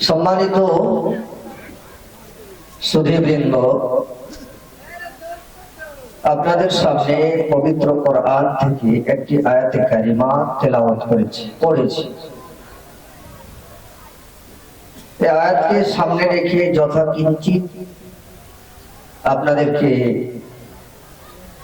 সম্মানিত সুধীবৃন্দ, আপনাদের সামনে পবিত্র কোরআন থেকে একটি আয়াতে কারিমা তেলাওয়াত করেছি, পড়েছি। আয়াতকে সামনে রেখে যথাকিঞ্চিত আপনাদেরকে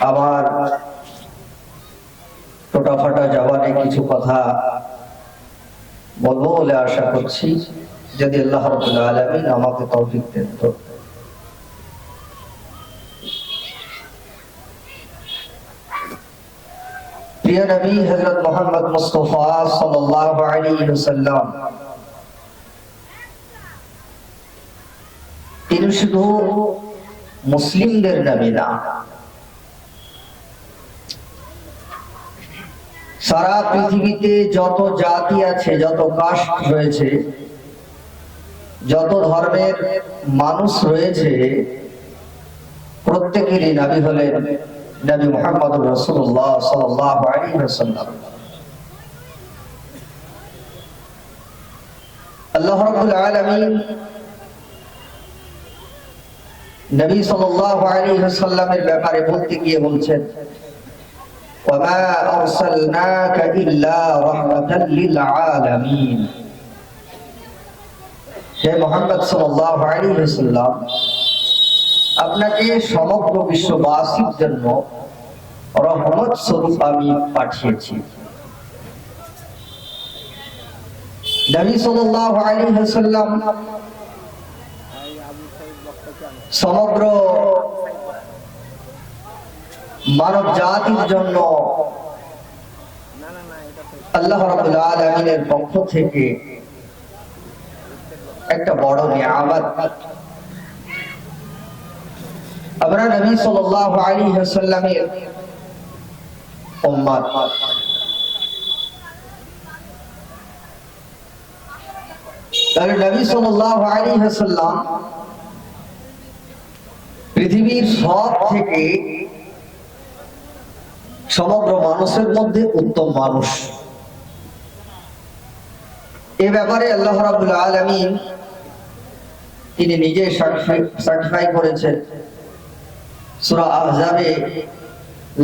আমার টোটাফাটা জবানে কিছু কথা বলব বলে আশা করছি। যদি আল্লাহ আলমিন আমাকে তৌফিক দেন তিনি শুধু মুসলিমদের সারা পৃথিবীতে যত জাতি আছে, যত কাস্ট রয়েছে যত ধর্মের মানুষ রয়েছে প্রত্যেকেরই নবী হলেন নবী মোহাম্মদ রসুল্লাহ সাল্লাহ আলী রসাল্লাম আল্লাহ রবুল আলমিন নবী সাল্লাহ আলী রসাল্লামের ব্যাপারে বলতে গিয়ে বলছেন وما أرسلناك إلا رحمة للعالمين হে মোহাম্মদ ওয়াসাল্লাম, আপনাকে সমগ্র বিশ্ববাসীর জন্য রহমত স্বরূপ আমি পাঠিয়েছি। সমগ্র মানব জাতির জন্য আল্লাহ রাব্বুল পক্ষ থেকে একটা বড় নিয়ামত। আমরা নবী সাল্লাল্লাহু আলাইহি ওয়াসাল্লামের উম্মত। তাহলে নবী সাল্লাল্লাহু আলাইহি ওয়াসাল্লাম পৃথিবীর সব থেকে সমগ্র মানুষের মধ্যে উত্তম মানুষ। এ ব্যাপারে আল্লাহ রাবুল আলমিন তিনি নিজে সার্টিফাই করেছেন। আহজাবে,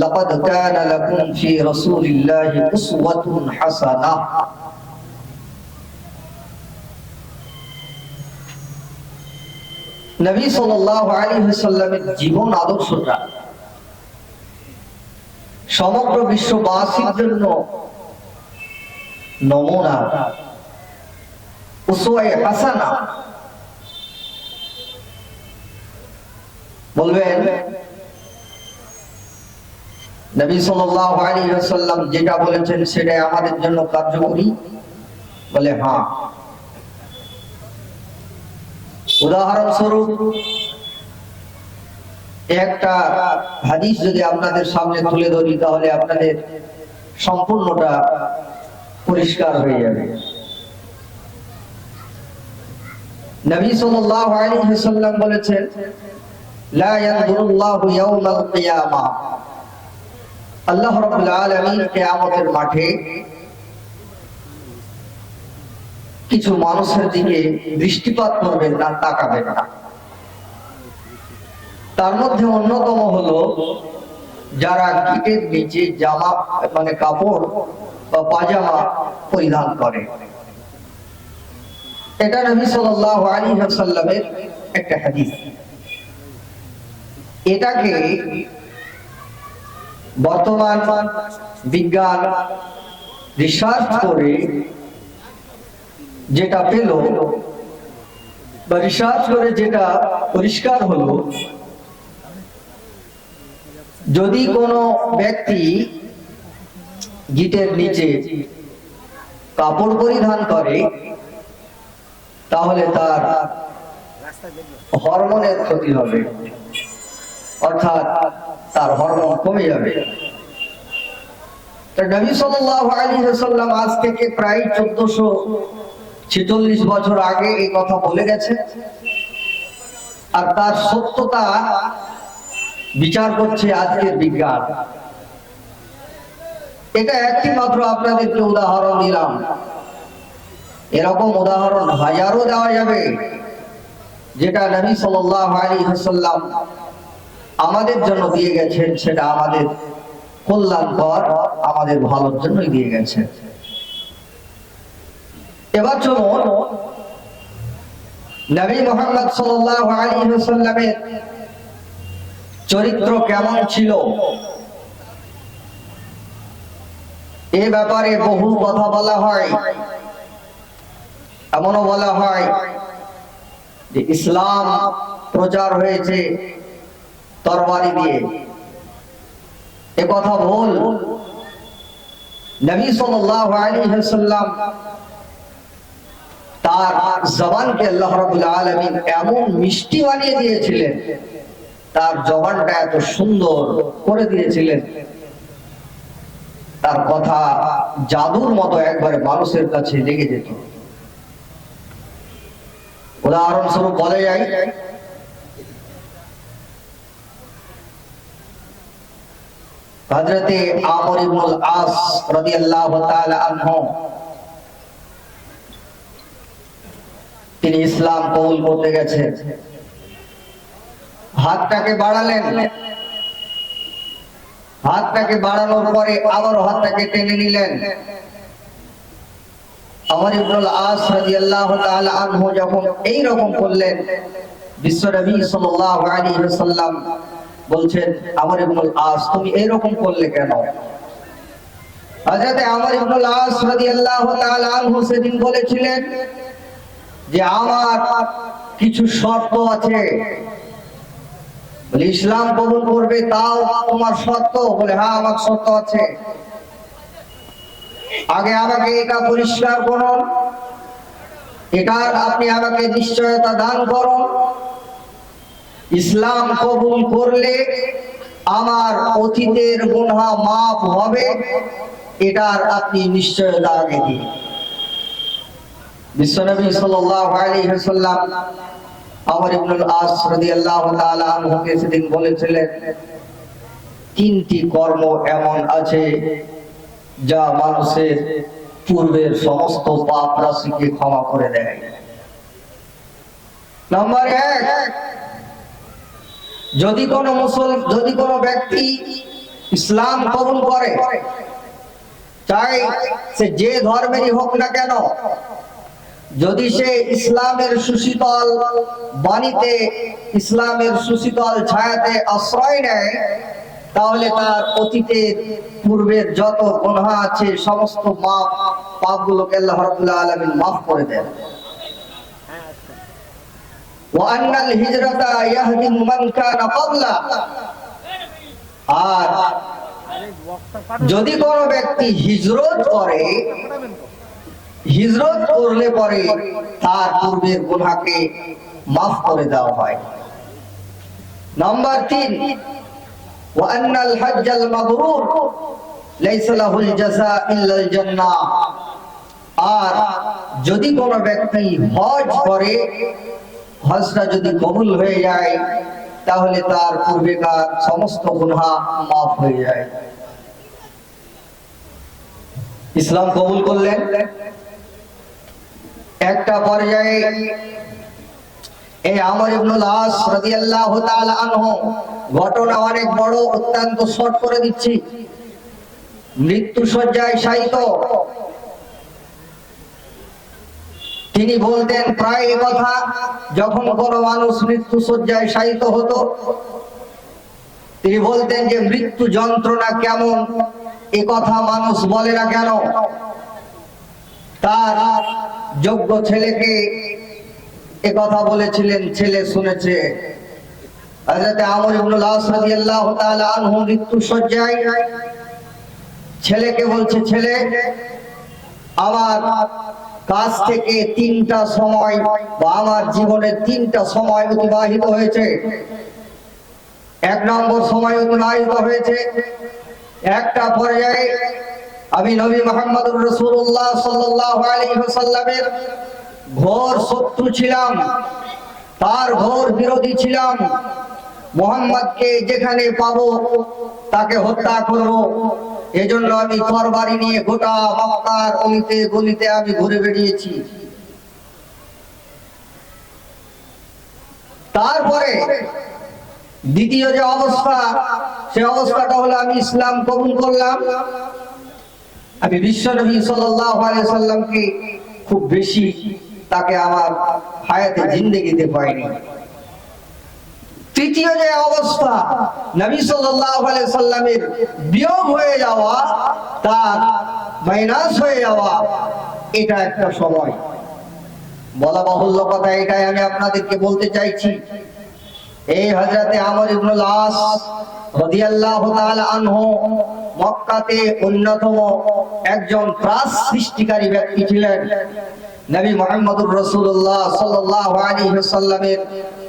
লাকাদ কানা লাকুম ফি রাসূলিল্লাহি উসওয়াতুন হাসানাহ নবী সাল্লাল্লাহু আলাইহি ওয়াসাল্লামের জীবন আদর্শটা, সমগ্র বিশ্ববাসীর জন্য নমুনা, উসওয়ায়ে হাসানা। বলবেন, নবী সাল্লাল্লাহু যেটা বলেছেন সেটাই আমাদের জন্য কার্যকরী? বলে হ্যাঁ। উদাহরণস্বরূপ, একটা হাদিস যদি আপনাদের সামনে তুলে ধরি, তাহলে আপনাদের সম্পূর্ণটা পরিষ্কার হয়ে যাবে। নবী সাল্লাল্লাহু আলাইহি ওয়াসাল্লাম বলেছেন মাঠে কিছু মানুষের দিকে দৃষ্টিপাত করবেন না, তাকাবেন না। তার মধ্যে অন্যতম হলো যারা গিটের নিচে জামা মানে কাপড় বা পাজামা পরিধান করে। এটা নবী সাল্লাল্লাহু আলাইহি ওয়াসাল্লামের একটা হাদিস। এটাকে বর্তমান বিজ্ঞান রিসার্চ করে যেটা পেল, বা রিসার্চ করে যেটা পরিষ্কার হলো, যদি কোনো ব্যক্তি গিটের নিচে কাপড় পরিধান করে, তাহলে তার হরমোনের ক্ষতি হবে। অর্থাৎ তার হরমোন কমে যাবে। বছর আগে কথা বলে বিচার করছে আজকের বিজ্ঞান। এটা একটি মাত্র আপনাদেরকে উদাহরণ দিলাম। এরকম উদাহরণ হাজারও দেওয়া যাবে, যেটা নবী সাল্লাল্লাহু আলাইহি ওয়াসাল্লাম আমাদের জন্য দিয়ে গেছেন, সেটা আমাদের কল্যাণকর আমাদের ভালোর জন্যই দিয়ে গেছেন। এবার চলুন, নবী মোহাম্মদ ওয়াসাল্লামের চরিত্র কেমন ছিল? এ ব্যাপারে বহু কথা বলা হয়। এমনও বলা হয় যে ইসলাম প্রচার হয়েছে। তরবারি দিয়ে। এ কথা ভুল নবী সাল্লাল্লাহু আলাইহি ওয়াসাল্লাম তার জবানকে আল্লাহ রাব্বুল আলামিন এমন মিষ্টি বানিয়ে দিয়েছিলেন, তার জবানটা এত সুন্দর করে দিয়েছিলেন। তার কথা জাদুর মতো একবারে মানুষের কাছে লেগে যেত। উদাহরণস্বরূপ বলে যায় হযরতে আমর ইবনুল আস রাদিয়াল্লাহু তাআলা আনহু। তিনি ইসলাম কবুল করতে গেছেন। হাতটাকে বাড়ালেন। হাতটাকে বাড়ানোর পরে আবার হাতটাকে টেনে নিলেন। আমার ইবনুল আস রাদিয়াল্লাহু তাআলা আনহু যখন এই রকম করলেন বিশ্বনবী সাল্লাল্লাহু আলাইহি ওয়াসাল্লাম বলছেন, আমার ইবনুল আস, তুমি এই রকম করলে কেন? আমর আস রাদিয়াল্লাহু তাআলা আনহু সেদিন বলেছিলেন যে, আমার কিছু শর্ত আছে। বলে, ইসলাম কবুল করবে, তাও তোমার শর্ত? বলে হ্যাঁ আমার শর্ত আছে। আগে আমাকে এটা পরিষ্কার করুন এটার আপনি আমাকে নিশ্চয়তা দান করুন ইসলাম কবুল করলে আমার অতীতের গুনাহ মাফ হবে, এটার আপনি নিশ্চয়তা আগে দিন বলেছিলেন, তিনটি কর্ম এমন আছে যা মানুষের পূর্বের সমস্ত পাপ রাশিকে ক্ষমা করে দেয়। নাম্বার এক যদি কোন মুসল যদি কোনো ব্যক্তি ইসলাম কবুল করে চাই সে যে ধর্মেরই হোক না কেন, যদি সে ইসলামের সুশীতল বাণীতে, ইসলামের সুশীতল ছায়াতে আশ্রয় নেয়, তাহলে তার অতীতের পূর্বের যত গুনাহ আছে, সমস্ত মাপ, পাপগুলোকে আল্লাহ রাব্বুল আলামিন মাফ করে দেন। وأن الهجرة يهدم من كان قبله আর যদি কোনো ব্যক্তি হিজরত করে হিজরত করলে পরে তার পূর্বের গুনাহকে মাফ করে দেওয়া হয় নাম্বার তিন وأن الحج المبرور ليس له الجزاء إلا الجنة আর যদি কোনো ব্যক্তি হজ করে হজটা যদি কবুল হয়ে যায়, তাহলে তার পূর্বেকার সমস্ত গুনাহ মাফ হয়ে যায়। ইসলাম কবুল করলেন। একটা পর্যায়ে এই আমর ইবনুল আস রাদিয়াল্লাহু তাআলা আনহু, ঘটনা অনেক বড়, অত্যন্ত শর্ট করে দিচ্ছি। মৃত্যু সজ্জায় শায়িত। তিনি বলতেন, প্রায় কথা যখন কোনো মানুষ মৃত্যু সজ্জায় শায়িত হতো, তিনি বলতেন যে, মৃত্যু যন্ত্রণা কেমন? এ কথা মানুষ বলে না কেন? তার যোগ্য ছেলেকে এ কথা বলেছিলেন, ছেলে শুনেছে। ছেলেকে বলছে, ছেলে, আমার কাছ থেকে তিনটা সময় বা আমার জীবনে তিনটা সময় অতিবাহিত হয়েছে। এক নম্বর সময় অতিবাহিত হয়েছে। একটা পর্যায়ে আমি নবী সাল্লাল্লাহু আলাইহি ওয়াসাল্লামের ঘোর শত্রু ছিলাম। তার ঘোর বিরোধী ছিলাম। মোহাম্মদকে যেখানে পাবো, তাকে হত্যা করব। এজন্য আমি তরবারি নিয়ে গোটা মক্কার অলিতে গলিতে আমি ঘুরে বেরিয়েছি তারপরে দ্বিতীয় যে অবস্থা, সে অবস্থাটা হলো আমি ইসলাম কবুল করলাম। আমি বিশ্ব নবী সাল্লামকে খুব বেশি তাকে আমার হায়াতে জিন্দেগিতে পাইনি। তৃতীয় যে অবস্থা, নবী সাল্লামের বিয়োগ হয়ে যাওয়া, তার মাইনাস হয়ে যাওয়া, এটা একটা সময়। বলা বাহুল্য কথা এটাই আমি আপনাদেরকে বলতে চাইছি। এই হযরতে আমার ইবনুল আস মক্কাতে অন্যতম একজন ব্যক্তি ছিলেন। আলাইহি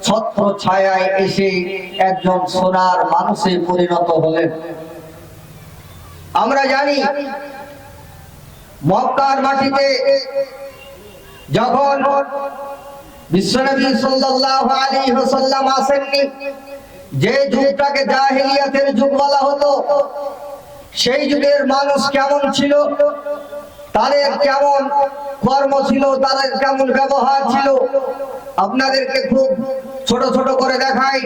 ছত্র ছায়ায় এসে একজন সোনার মানুষে পরিণত হলেন। আমরা জানি, মক্কার মাটিতে যখন বিশ্বনবী সাল্লাল্লাহু আলাইহি ওয়াসাল্লাম আসেননি যে যুগটাকে জাহেলিয়াতের যুগ বলা হতো, সেই যুগের মানুষ কেমন ছিল? তাদের কেমন কর্ম ছিল? তাদের কেমন ব্যবহার ছিল? আপনাদেরকে খুব ছোট ছোট করে দেখাই।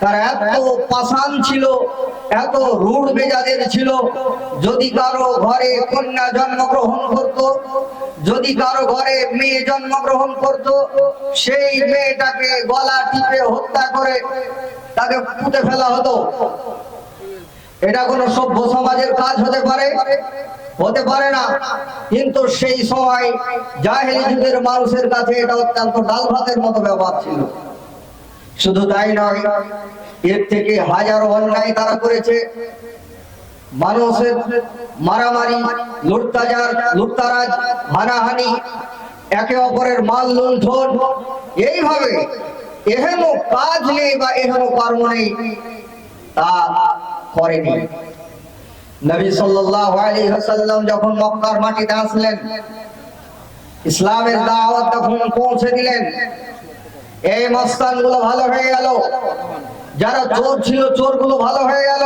তারা এত পাষাণ ছিল, এত রূঢ় মেজাজের ছিল। যদি কারও ঘরে কন্যা জন্মগ্রহণ করত, যদি কারও ঘরে মেয়ে জন্মগ্রহণ করত, সেই মেয়েটাকে গলা টিপে হত্যা করে তাকে পুঁতে ফেলা হতো। এটা কোনো সভ্য সমাজের কাজ হতে পারে? হতে পারে না। কিন্তু সেই সময় জাহেলি যুগের মানুষের কাছে এটা অত্যন্ত ডাল ভাতের মতো ব্যবহার ছিল। শুধু তাই নয়, এর থেকে হাজারো অন্যায় তারা করেছে। মানুষের মারামারি, লুটতাজার, লুটতারাজ, হানাহানি, একে অপরের মাল লুণ্ঠন এইভাবে এহেন কাজ নেই বা এহেন কর্ম নেই, তা করেনি। নবী সাল্লাল্লাহু আলাইহি ওয়াসাল্লাম যখন মক্কার মাটিতে আসলেন, ইসলামের দাওয়াত তখন পৌঁছে দিলেন। এই মস্তানগুলো ভালো হয়ে গেল। যারা চোর ছিল চোরগুলো ভালো হয়ে গেল।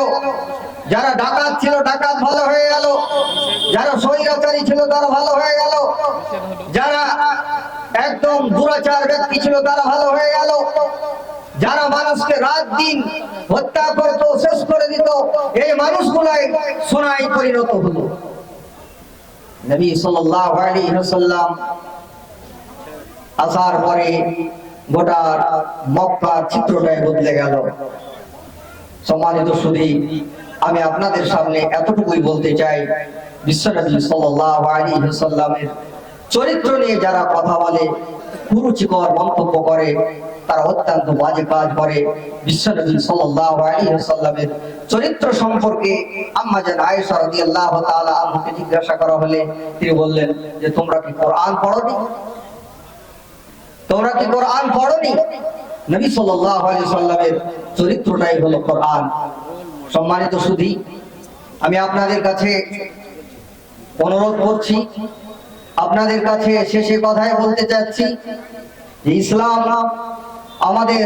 যারা ডাকাত ছিল, ডাকাত ভালো হয়ে গেল। যারা স্বৈরাচারী ছিল, তারা ভালো হয়ে গেল। যারা দুরাচার ব্যক্তি ছিল, তারা ভালো হয়ে গেল। যারা মানুষকে রাত দিন হত্যা করত, শেষ করে দিত, এই মানুষগুলাই সোনায় পরিণত হলো। নবী ওয়াসাল্লাম আসার পরে গোটা মক্কার চিত্রটাই বদলে গেল। সম্মানিত সুধী, আমি আপনাদের সামনে এতটুকুই বলতে চাই বিশ্বনবী সাল্লাল্লাহু আলাইহি ওয়াসাল্লামের চরিত্র নিয়ে যারা কথা বলে কুরুচিকর মন্তব্য করে, তারা অত্যন্ত বাজে কাজ করে। বিশ্বনবী আলাইহি চরিত্র সম্পর্কে আম্মা জান আয়েশা জিজ্ঞাসা করা হলে তিনি বললেন যে, তোমরা কি কোরআন পড়োনি? তোমরা কি কোরআন পড়োনি? নবী আলাইহি সাল্লামের চরিত্রটাই হলো কোরআন। সম্মানিত সুধী, আমি আপনাদের কাছে অনুরোধ করছি আপনাদের কাছে শেষে কথাই বলতে চাচ্ছি ইসলাম আমাদের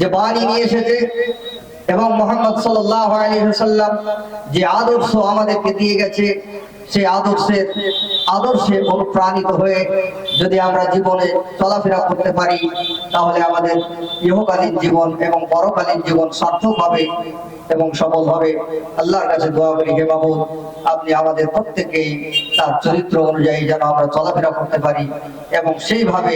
যে বাণী নিয়ে এসেছে এবং মোহাম্মদ ওয়াসাল্লাম যে আদর্শ আমাদেরকে দিয়ে গেছে, সেই আদর্শের আদর্শে অনুপ্রাণিত হয়ে যদি আমরা জীবনে চলাফেরা করতে পারি, তাহলে আমাদের ইহকালীন জীবন এবং পরকালীন জীবন সার্থক হবে এবং সফল হবে আল্লাহর কাছে দোয়া করি, হে বাবু আপনি আমাদের প্রত্যেকেই তার চরিত্র অনুযায়ী যেন আমরা চলাফেরা করতে পারি এবং সেইভাবে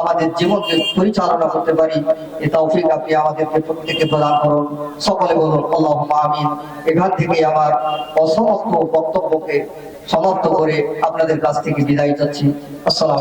আমাদের জীবনকে পরিচালনা করতে পারি। এ তৌফিক আপনি আমাদেরকে প্রত্যেকে প্রদান করুন। সকলে বলুন আল্লাহ আমিন। এখান থেকে আমার অসমস্ত বক্তব্যকে সমাপ্ত করে আপনাদের কাছ থেকে বিদায় চাচ্ছি। আসসালাম